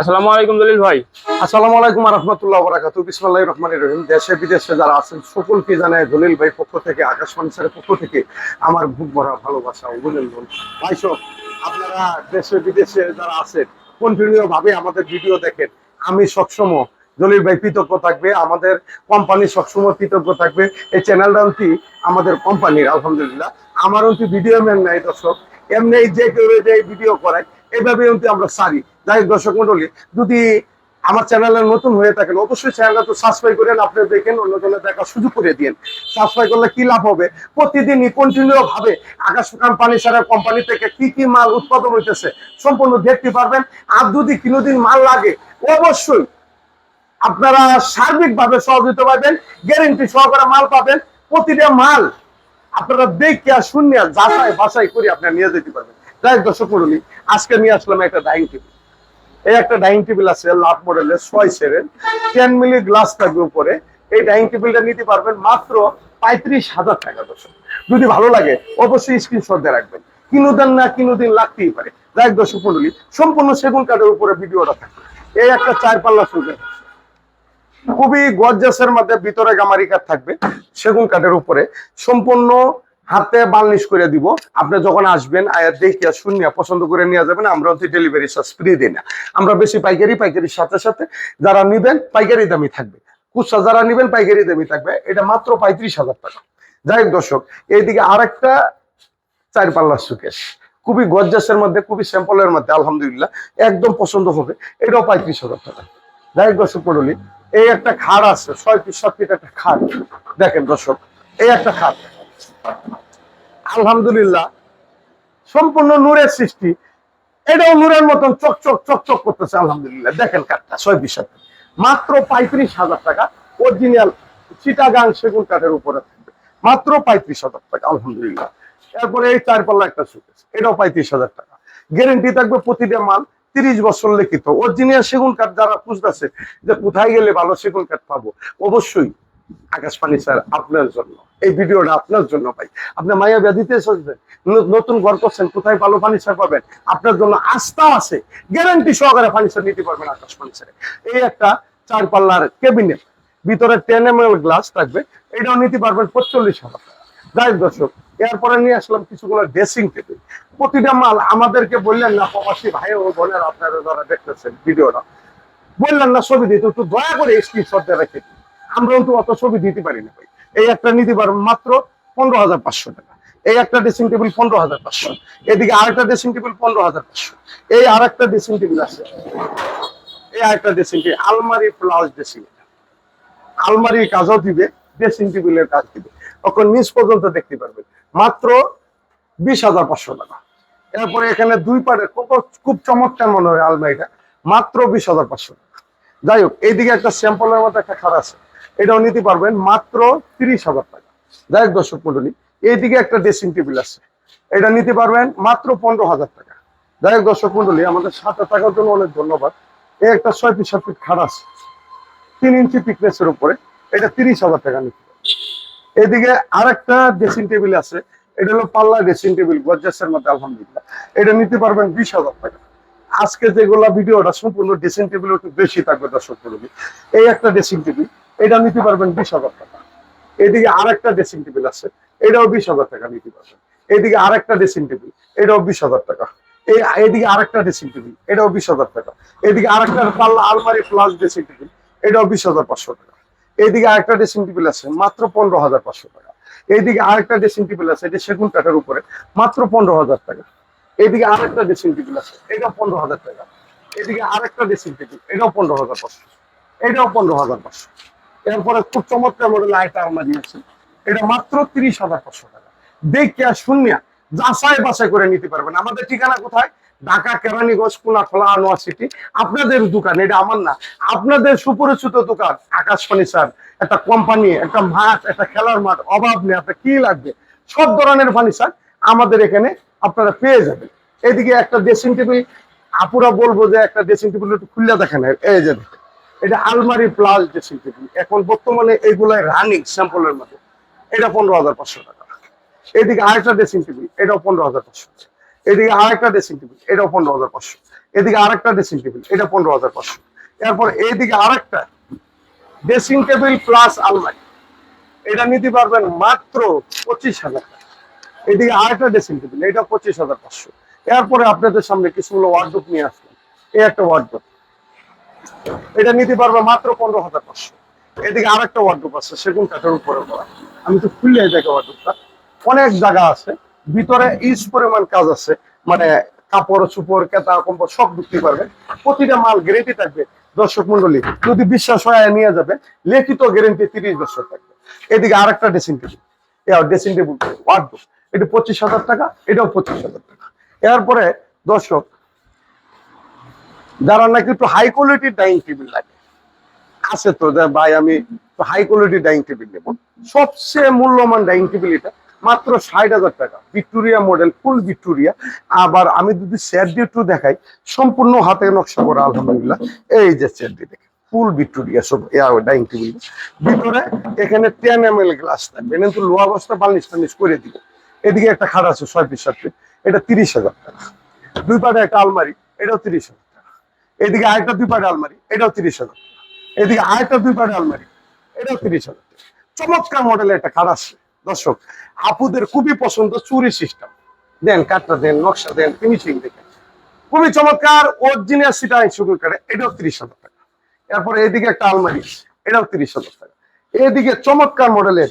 আসসালামু আলাইকুম দলিল ভাই। আসসালামু আলাইকুম রহমতুল্লাহ বরাকাতু বিসমুল্লাহ রহমান রহিম। দেশে বিদেশে যারা আছেন সকলকে জানায় দলিল ভাই পক্ষ থেকে আকাশবাণী স্যারের পক্ষ থেকে আমার বুক ভরা ভালোবাসা, অভিনন্দন। ভাই সব, আপনারা দেশে বিদেশে যারা আছেন কন্টিনিউ ভাবে আমাদের ভিডিও দেখেন। আমি সবসময় দলিল ভাই কৃতজ্ঞ থাকবে, আমাদের কোম্পানি সবসময় কৃতজ্ঞ থাকবে। এই চ্যানেলটা আমাদের কোম্পানির আলহামদুলিল্লাহ। আমার অন্তি ভিডিও ম্যান নাই দর্শক। এমনি যে কেউ ভিডিও করায় এভাবে অন্তি আমরা সারি। যাই হোক, দর্শক মন্ডলী, যদি আমার চ্যানেলে নতুন হয়ে থাকেন, অবশ্যই চ্যানেলটা তো সাবস্ক্রাইব করেন আপনি দেখেন অন্যজনের দেখার সুযোগ করে দিন সাবস্ক্রাইব করলে কি লাভ হবে? প্রতিদিনই কন্টিনিউ ভাবে আকাশ কোম্পানি সারা কোম্পানি থেকে কি কি মাল উৎপাদন হইতেছে সম্পূর্ণ দেখতে পারবেন। আর যদি কোনোদিন মাল লাগে, অবশ্যই আপনারা সার্বিকভাবে সহযোগিতা পাবেন গ্যারেন্টি সহকারে মাল পাবেন। প্রতিটা মাল আপনারা দেখে আর শুনিয়া যাচাই বাছাই করে আপনারা নিয়ে যেতে পারবেন। যাই দর্শক মন্ডলী, আজকে নিয়ে আসলাম একটা ডাইনিং টেবিল এই একটা ডাইনিং টেবিল আছে লাভ মডেলের ছয় সেরের। টেন মিলি গ্লাস থাকবে উপরে। এই ডাইনিং টেবিলটা নিতে পারবেন মাত্র পঁয়ত্রিশ হাজার টাকা দর্শক। যদি ভালো লাগে, অবশ্যই স্ক্রিনশট দিয়ে রাখবেন। কিনুদিন না কিনুদিন লাগতেই পারে। যাই হোক দর্শক মন্ডলী সম্পূর্ণ সেগুন কাঠের উপরে ভিডিওটা থাকবে। এই একটা চার পাল্লা সুযোগ খুবই গর্জাসের মধ্যে ভিতরে গামারি কাঠ থাকবে সেগুন কাঠের উপরে। সম্পূর্ণ হাতে বার্নিশ করে দিব। আপনি যখন আসবেন, আয়া দেখিয়া শুনিয়া পছন্দ করে নিয়ে যাবেন, আমরা হচ্ছে ডেলিভারি চার্জ ফ্রি দিই না। আমরা বেশি পাইকারি, পাইকারির সাথে সাথে যারা নিবেন, পাইকারি দামি থাকবে। খুচরা যারা নিবেন, পাইকারি দামি থাকবে। এটা মাত্র পঁয়ত্রিশ হাজার টাকা। যাই হোক দর্শক, এইদিকে আরেকটা চার পাল্লার সুকেশ খুবই গজ্জাসের মধ্যে, খুবই স্যাম্পলের মধ্যে, আলহামদুলিল্লাহ, একদম পছন্দ হবে। এটাও পঁয়ত্রিশ হাজার টাকা। যাই হোক দর্শক পড়লি এই একটা খাট আছে, ছয় পিস সাত পিস একটা খাট। দেখেন দর্শক, এই একটা খাট। আলহামদুলিল্লাহ, সম্পূর্ণ নূরের সৃষ্টি। এটাও নূরের মতন চকচক চকচক করতেছে, আলহামদুলিল্লাহ। দেখেন কাঠটা, ছয় পিস। মাত্র পঁয়ত্রিশ হাজার টাকা অরিজিনাল চিটাগাং সেগুন কাঠের উপরে থাকবে। মাত্র পঁয়ত্রিশ হাজার টাকা, আলহামদুলিল্লাহ। এরপরে এই চার পাল্লা একটা সুকেস এটাও পঁয়ত্রিশ হাজার টাকা। গ্যারেন্টি থাকবে প্রতিটা মাল তিরিশ বছর লিখিত। অরিজিনাল সেগুন কাঠ যারা খুঁজতেছে যে কোথায় গেলে ভালো সেগুন কাঠ পাবো, অবশ্যই আকাশবাণী স্যার আপনার জন্য। এই ভিডিওটা আপনার জন্য ভাই। আপনি মায়া ব্যাধিতে এসেছেন নতুন ঘর করছেন, কোথায় ভালো ফার্নিচার পাবেন, আপনার জন্য আস্থা আছে গ্যারান্টি সহকারে ফার্নিচার নিতে পারবেন আকাশবাণী স্যার এই একটা চার পাল্লার কেবিনেট ভিতরে টেন এম গ্লাস থাকবে, এটাও নিতে পারবেন পঁচল্লিশ হাজার টাকা। যাই দর্শক, এরপরে নিয়ে আসলাম কিছুগুলো ড্রেসিং টেবিল প্রতিটা মাল আমাদেরকে বললেন না, প্রবাসী ভাই ও বোনের আপনারা যারা দেখতেছেন ভিডিওটা, বললেন না ছবি দিতে, একটু দয়া করে স্ক্রিনশট দিয়ে রেখে দিন। আমরা কিন্তু অত ছবি দিতে পারি না ভাই। এই একটা নিতে পারবেন মাত্র পনেরো হাজার পাঁচশো টাকা। এই একটা ড্রেসিং টেবিল পনেরো হাজার পাঁচশো। এদিকে আরেকটা ড্রেসিং টেবিল পনেরো হাজার পাঁচশো। এই আরেকটা ড্রেসিং টেবিল আছে। এই আরেকটা ড্রেসিং টেবিল আলমারি প্লাস ড্রেসিং আলমারির কাজও দিবে ড্রেসিং টেবিলের কাজ দিবে। তখন নিচ পর্যন্ত দেখতে পারবেন। মাত্র বিশ হাজার পাঁচশো টাকা। এরপরে এখানে দুই পারে খুব চমৎকার মনে হয় আলমারিটা। মাত্র বিশ হাজার পাঁচশো টাকা। যাই হোক, এইদিকে একটা স্যাম্পলের মতো একটা খাট আছে। এটাও নিতে পারবেন মাত্র তিরিশ হাজার টাকা। যাই হোক দর্শক মন্ডলী, এইদিকে একটা ড্রেসিং টেবিল আছে। এটা নিতে পারবেন মাত্র পনেরো হাজার টাকা। যাই হোক দর্শক মন্ডলী, আমাদের সাথে থাকার জন্য অনেক ধন্যবাদ। এই একটা ছয় পিস পিস খাট আছে। তিন ইঞ্চি পিকনেসের উপরে। এটা তিরিশ হাজার টাকা নিতে এদিকে আরেকটা ড্রেসিং টেবিল আছে। এটা হলো পাল্লা ড্রেসিং টেবিল গজ্জাসের মধ্যে, আলহামদুলিল্লাহ। এটা নিতে পারবেন বিশ হাজার টাকা। আজকে যেগুলা ভিডিওটা সম্পূর্ণ ড্রেসিং টেবিল একটু বেশি থাকবে দর্শক এই একটা ড্রেসিং টেবিল এটা নিতে পারবেন বিশ হাজার টাকা। এদিকে আরেকটা ড্রেসিং টেবিল আছে, এটাও বিশ হাজার টাকা নিতে পারবেন। এদিকে আরেকটা ড্রেসিং টেবিল এটাও বিশ হাজার টাকা। এদিকে আরেকটা ড্রেসিং টেবিল এটাও বিশ হাজার টাকা। এদিকে আরেকটা পাল্লা আলমারি প্লাস ড্রেসিং টেবিল এটাও বিশ হাজার পাঁচশো টাকা। এইদিকে আরেকটা ড্রেসিং টেবিল আছে, মাত্র পনেরো হাজার পাঁচশো টাকা। এইদিকে আরেকটা ড্রেসিং টেবিল আছে এটা সেগুন কাঠের উপরে, মাত্র পনেরো হাজার টাকা। এইদিকে আরেকটা ড্রেসিং টেবিল আছে, এটাও পনেরো হাজার টাকা। এদিকে আরেকটা ড্রেসিং টেবিল এটাও পনেরো হাজার পাঁচশো। এটাও পনেরো হাজার পাঁচশো। এরপরে খুব চমৎকার মডেল আরেকটা আলমারি আছে এটা মাত্র তিরিশ হাজার পাঁচশো টাকা। দেখে আর শূন্যা যাচাই বাছাই করে নিতে পারবেন। আমাদের ঠিকানা কোথায়? ঢাকা, কেরানীগঞ্জ কোনাখোলা আনোয়ার সিটি। আপনাদের দোকান, এটা আমার না। আপনাদের সুপরিচিত দোকান আকাশ ফার্নিচার একটা কোম্পানি একটা মাঠ, একটা খেলার মাঠ, অভাব নেই। আপনার কি লাগবে? সব ধরনের ফার্নিচার আমাদের এখানে আপনারা পেয়ে যাবেন। এদিকে একটা ড্রেসিং টেবিল আপুরা বলব যে একটা ড্রেসিং টেবিল একটু খুললে দেখেন। এই যে। এটা আলমারি প্লাস ড্রেসিং টেবিল এখন বর্তমানে এইগুলাই রানিং স্যাম্পলের মধ্যে। এটা পনেরো হাজার পাঁচশো টাকা। এদিকে আরেকটা ড্রেসিং টেবিল এটাও পনেরো হাজার পাঁচশো। এদিকে আরেকটা ড্রেসিং টেবিল এটাও পনেরো হাজার পাঁচশো। এদিকে আরেকটা ড্রেসিং টেবিল এটা পনেরো হাজার পাঁচশো। এরপর এইদিকে আরেকটা ড্রেসিং টেবিল প্লাস আলমারি। এটা নিতে পারবেন মাত্র পঁচিশ হাজার টাকা। এদিকে আরেকটা ড্রেসিং টেবিল এটা পঁচিশ হাজার পাঁচশো। এরপরে আপনাদের সামনে কিছুগুলো ওয়ার্ডরোব নিয়ে আসবেন এই একটা ওয়ার্ডরোব এটা নিতে পারবে মাত্র পনেরো হাজার পাঁচশো। এদিকে আরেকটা ওয়ার্ডরোব আছে, সেগুন কাঠের উপরে করা। আমি তো খুললে দেখে ওয়ার্ডরোবটা অনেক জায়গা আছে, ভিতরে ইস পরিমাণ কাজ আছে। মানে কাপড়, চুপড়, কেতা কম্পড় সব বিক্রি পারবে প্রতিটা মাল গ্যারেন্টি থাকবে দর্শক মন্ডলী। যদি বিশ্বাস হয় নিয়ে যাবে। লিখিত গ্যারেন্টি তিরিশ বছর থাকবে। এদিকে আরেকটা dressing table dressing table wardrobe এটা পঁচিশ হাজার টাকা, এটাও পঁচিশ হাজার টাকা। এরপরে দর্শক যারা নাকি একটু হাই কোয়ালিটির ডাইনিং টেবিল লাগে। আছে তো ভাই, আমি হাই কোয়ালিটি ডাইনিং টেবিল নেব। সবচেয়ে মূল্যবান ডাইনিং টেবিল এটা, মাত্র ষাট হাজার টাকা। Victoria model full Victoria. আবার আমি যদি সেট দিয়ে একটু দেখাই, সম্পূর্ণ হাতে নকশা করা, আলহামদুলিল্লাহ। এই যে সেট দিয়ে দেখেন ফুল ভিক্টোরিয়া, সব ডাইনিং টেবিল ভিতরে এখানে টেন এম এল গ্লাস থাকবে কিন্তু লোহা বস্তা বার্নিশ টার্নিশ করে দিব। এদিকে একটা খাট আছে, ছয় পিস সাত এটা তিরিশ হাজার টাকা। দুই পাটে একটা আলমারি, এটাও তিরিশ হাজার এদিকে আরেকটা দুই পাটে আলমারি, এটাও তিরিশ হাজার এদিকে আরেকটা দুই পাটে আলমারি, এটাও তিরিশ হাজার চমৎকার মডেলের একটা খাট আছে দর্শক, আপুদের খুবই পছন্দ চুরি সিস্টেম দেন কাঠটা দেন, নকশা দেন ফিনিশিং দেখেন। খুবই চমৎকার অরিজিনাল সিটা শুরু করে এটাও তিরিশ হাজার টাকা। এরপরে এদিকে একটা আলমারি, এটাও তিরিশ হাজার টাকা। এদিকে চমৎকার মডেলের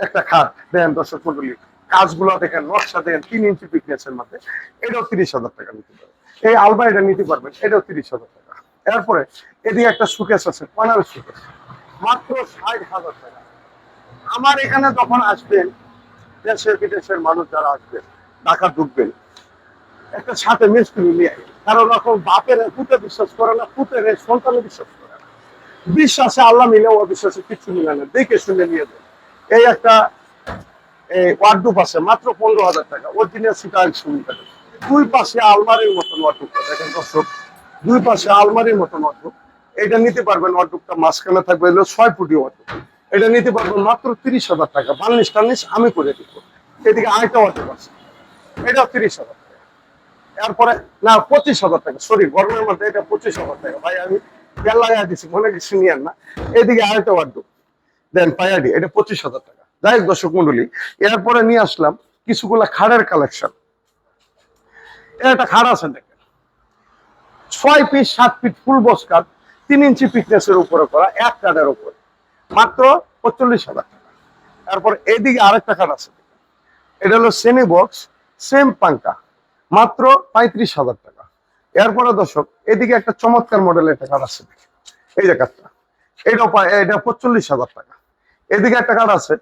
একটা খাট দেন দর্শক মন্ডলী, কাজগুলো দেখেন, নকশা দেন, তিন ইঞ্চি পিকনেসের মধ্যে, এটাও তিরিশ হাজার টাকা নিতে পারবেন এই আলমারিটা নিতে পারবেন, এটাও তিরিশ হাজার টাকা। এরপরে এদিকে একটা সুকেস আছে পানার সুকেস মাত্র ষাট হাজার টাকা। আমার এখানে যখন আসবেন, দেশের বিদেশের মানুষ যারা আসবেন ঢাকা ঢুকবেন, একটা সাথে মিস্ত্রি নিয়ে। কারণ এখন বাপের পুতে বিশ্বাস করে না, পুতের সন্তানে বিশ্বাস করে না। বিশ্বাসে আল্লাহ মিলে ও বিশ্বাসে কিছু মিলে না, দেখে শুনে নিয়ে দেন এই একটা ওয়ার্ডুপ আছে, মাত্র পনেরো হাজার টাকা ওর অরিজিনাল সিটার সুবিধা দুই পাশে আলমারির মতন দেখেন দর্শক দুই পাশে আলমারির মতন ওয়ার্ডুপ এটা নিতে পারবেন মাঝখানে থাকবে ছয় ফুটি এটা নিতে মাত্র তিরিশ হাজার টাকা। আমি করে দিব। এদিকে আছে। তিরিশ হাজার টাকা। এরপরে, না, পঁচিশ হাজার টাকা। সরি গরমের মধ্যে এটা পঁচিশ হাজার টাকা। ভাই, আমি তেল লাগাই দিচ্ছি মনে কিছু নিয়ে না। এদিকে আরেকটা ওয়ার্ডুপ দেন, পায়াডি, এটা পঁচিশ হাজার টাকা। যাই হোক, দর্শক মন্ডলী এরপরে নিয়ে আসলাম কিছুগুলা খাড়ের কালেকশন একটা খাড় আছে ছয় পিস সাত ফিট ফুল বস্কার তিন ইঞ্চি ফিটনেসের উপরে করা, এক কাঠের উপরে। মাত্র পঁয়তাল্লিশ হাজার টাকা। তারপর এদিকে আরেকটা খাট আছে। এটা হলো সেমি বক্স সেম পাঙ্কা মাত্র পঁয়ত্রিশ হাজার টাকা। এরপরে দর্শক, এদিকে একটা চমৎকার মডেলের একটা কাঠ আছে। এই যে এটাও পায়- এটা পঁচল্লিশ হাজার টাকা। এদিকে একটা কার্ড আছে,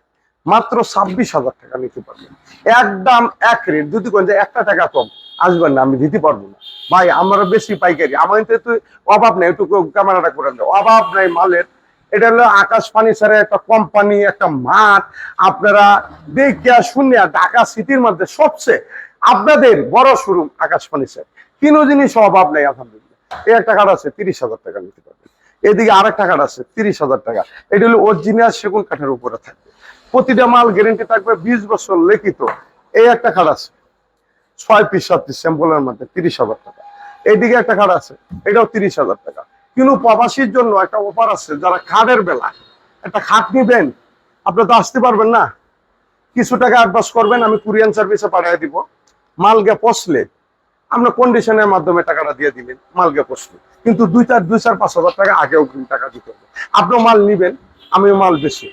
মাত্র ছাব্বিশ হাজার টাকা নিতে পারবেন। একদম এক রেট যদি কোন একটা টাকা কম। আসবেন না, আমি দিতে পারব না। ভাই আমরা বেশি পাইকারি। আমার তো অভাব নেই, একটু ক্যামেরাটা করে দাও অভাব নাই মালের। এটা হলো আকাশ ফার্নিচারের একটা কোম্পানি একটা মাঠ। আপনারা দেখে শুনিয়া ঢাকা সিটির মধ্যে সবচেয়ে আপনাদের বড় শোরুম আকাশ ফার্নিচার। তিনও জিনিস অভাব নেই, আলহামদুলিল্লাহ। এই একটা কার্ড আছে, তিরিশ হাজার টাকা নিতে পারবেন। এদিকে আর একটা কার্ড আছে, তিরিশ হাজার টাকা। এটা হলো অরিজিনাল সেগুন কাঠের উপরে থাকবে। প্রতিটা মাল গ্যারেন্টি থাকবে, বিশ বছর লিখিত। এই একটা কার্ড আছে। ছয় পিস সাত পিস স্যাম্পলের মধ্যে তিরিশ হাজার টাকা। এইদিকে একটা কার্ড আছে, এটাও তিরিশ হাজার টাকা। কিন্তু প্রবাসীর জন্য একটা অফার আছে, যারা খাটের বেলা একটা খাট নিবেন, আপনি তো আসতে পারবেন না। কিছু টাকা অ্যাডভান্স করবেন, আমি কুরিয়ান সার্ভিসে পাঠিয়ে দিব। মাল গে পচলে আমরা কন্ডিশনের মাধ্যমে টাকাটা দিয়ে দিলেন মাল গে কিন্তু দুই চার দুই চার, পাঁচ হাজার টাকা আগেও টাকা দিতে হবে। আপনিও মাল নিবেন, আমিও মাল বেশি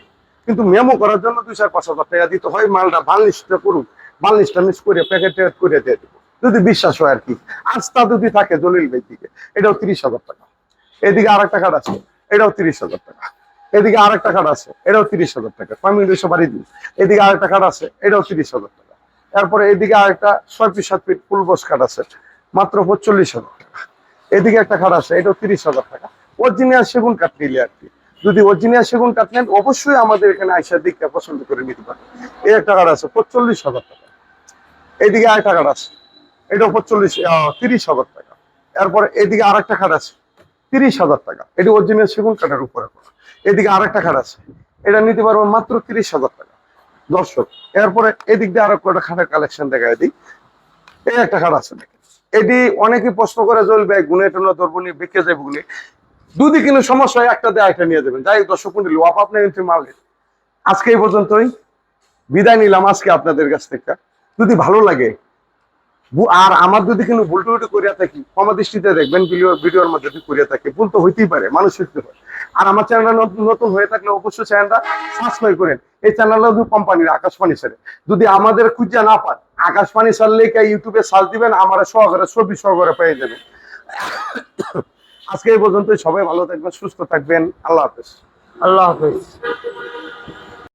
কিন্তু মেমো করার জন্য দুই চার, পাঁচ হাজার টাকা দিতে হয়, মালটা বার্নিশটা করুন। বার্নিশটা মিস করে প্যাকেট ট্যাকেট করে দিয়ে দেবো। যদি বিশ্বাস হয় আর কি। আস্থা যদি থাকে দলিল ভাই দিকে, এটাও তিরিশ হাজার টাকা। এদিকে আর একটা কার্ড আছে, এটাও তিরিশ হাজার টাকা। এদিকে আর একটা কার্ড আছে, এটাও তিরিশ হাজার টাকা। দুইশো বাড়ি দিন। এদিকে আর একটা কার্ড আছে, এটাও তিরিশ হাজার টাকা। তারপরে এদিকে আর একটা ছয় পিস সাত পিস ফুল বস কার্ড আছে, মাত্র পঁচল্লিশ হাজার টাকা। এদিকে একটা কার্ড আছে, এটাও তিরিশ হাজার টাকা। অরিজিনাল সেগুন কাঠ নিলে আর কি। যদি অরিজিনাল সেগুন কাঠ নেন, অবশ্যই আমাদের এখানে আইসার দিকটা পছন্দ করে নিতে পারেন। এই একটা কার্ড আছে পঁচল্লিশ হাজার টাকা। এদিকে আর একটা কার্ড আছে এটাও পঁচল্লিশ তিরিশ হাজার টাকা। এরপরে এদিকে আর একটা কার্ড আছে, তিরিশ হাজার টাকা। এটি অরিজিনাল সেগুন কাঠের উপরে এদিকে আর একটা কার্ড আছে, এটা নিতে পারবেন মাত্র তিরিশ হাজার টাকা। দর্শক, এরপরে এদিক দিয়ে আরও কটা খাটের কালেকশন দেখা দিই। এই একটা কার্ড আছে এটি অনেকে প্রশ্ন করে চলবে গুনে টেনে নিয়ে বেঁকে যাবে গুনে দুদি কিন্তু সমস্যা হয়, একটা দিয়ে একটা নিয়ে যাবেন। যাই দর্শক মন্ডলী ওয়াপ আপনি কিন্তু মালে আজকে এই পর্যন্তই। বিদায় নিলাম আজকে আপনাদের কাছ থেকে। যদি ভালো লাগে আর আমার যদি কিন্তু ভুল টুটি করিয়া থাকি, ক্ষমা দৃষ্টিতে দেখবেন, ভিডিও, ভিডিওর মধ্যে যদি করিয়া থাকে, ভুল তো হইতেই পারে মানুষ হইতে পারে আর আমার চ্যানেলটা নতুন হয়ে থাকলে অবশ্যই চ্যানেলটা সাবস্ক্রাইব করেন। এই চ্যানেলটা যদি কোম্পানির আকাশবাণী ছেড়ে যদি আমাদের খুঁজে না পান, আকাশবাণী ছাড়লে কে ইউটিউবে সার্চ দিবেন, আমার সহকারে, ছবি সহকারে পেয়ে যাবেন। আজকে এই পর্যন্ত সবাই ভালো থাকবেন, সুস্থ থাকবেন, আল্লাহ হাফেজ। আল্লাহ হাফেজ।